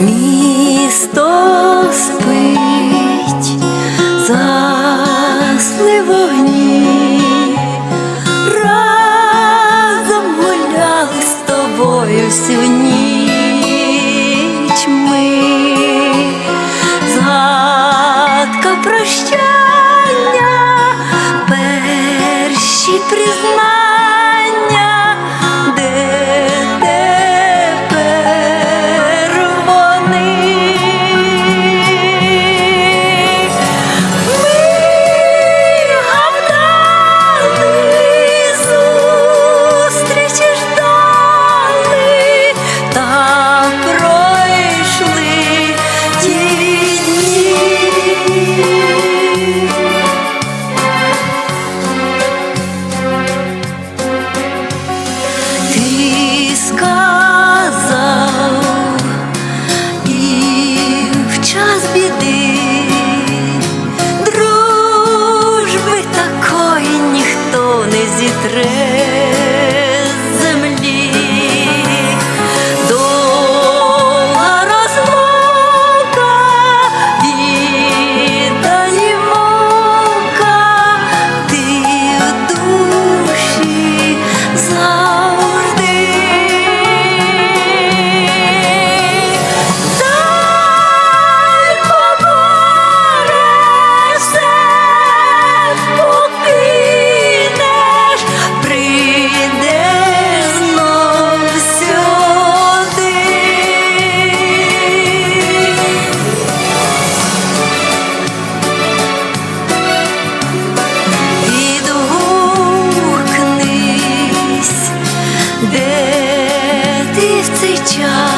місто спить, засли вогні, разом гуляли з тобою всю ніч ми, задка прощай. де ти в цей час?